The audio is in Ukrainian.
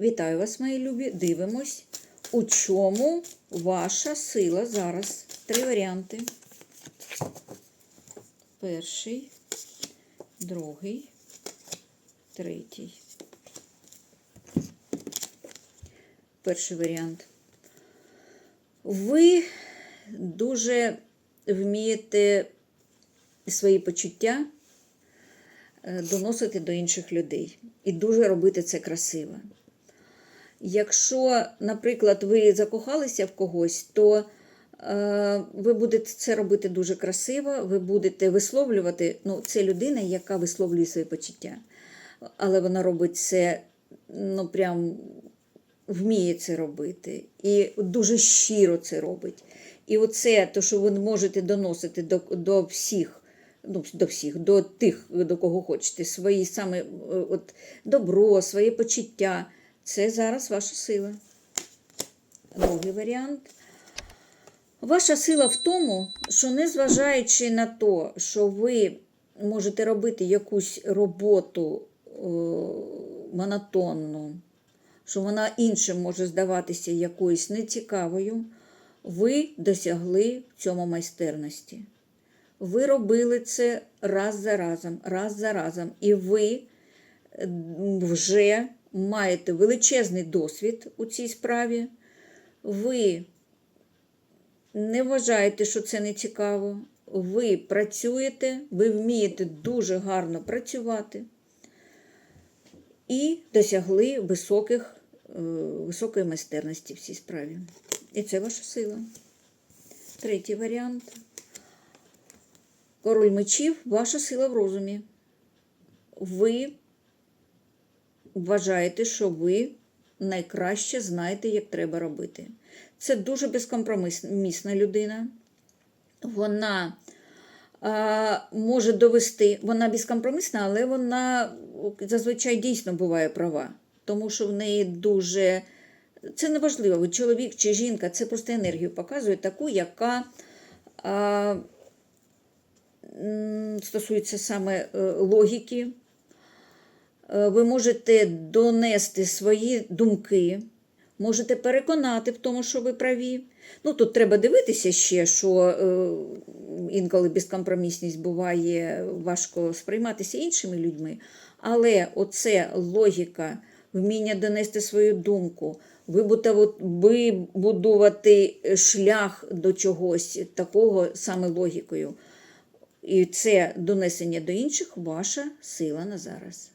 Вітаю вас, мої любі. Дивимось, у чому ваша сила зараз. Три варіанти. Перший, другий, третій. Перший варіант. Ви дуже вмієте свої почуття е, доносити до інших людей і дуже робити це красиво. Якщо, наприклад, ви закохалися в когось, то е, ви будете це робити дуже красиво, ви будете висловлювати. Ну, це людина, яка висловлює свої почуття. Але вона робить це, ну, прям вміє це робити. І дуже щиро це робить. І оце, то, що ви можете доносити до, до всіх. Ну, до всіх, до тих, до кого хочете, свої саме е, от, добро, свої почуття. Це зараз ваша сила. Другий варіант. Ваша сила в тому, що незважаючи на те, що ви можете робити якусь роботу е, монотонну, що вона іншим може здаватися якоюсь нецікавою, ви досягли в цьому майстерності. Ви робили це раз за разом, раз за разом, і ви вже маєте величезний досвід у цій справі. Ви не вважаєте, що це не цікаво. Ви працюєте, ви вмієте дуже гарно працювати і досягли високих, е, високої майстерності в цій справі. І це ваша сила. Третій варіант. Король мечів ваша сила в розумі. Ви вважаєте, що ви найкраще знаєте, як треба робити. Це дуже безкомпромісна людина. Вона а, може довести, вона безкомпромісна, але вона зазвичай дійсно буває права, тому що в неї дуже. Це не важливо, ви чоловік чи жінка, це просто енергію показує таку, яка а, стосується саме е, логіки. Е, Ви можете донести свої думки, можете переконати в тому, що ви праві. Ну, тут треба дивитися ще, що е, інколи безкомпромісність буває важко сприйматися іншими людьми. Але оце логіка, вміння донести свою думку, вибудувати шлях до чогось такого саме логікою. І це донесення до інших ваша сила на зараз.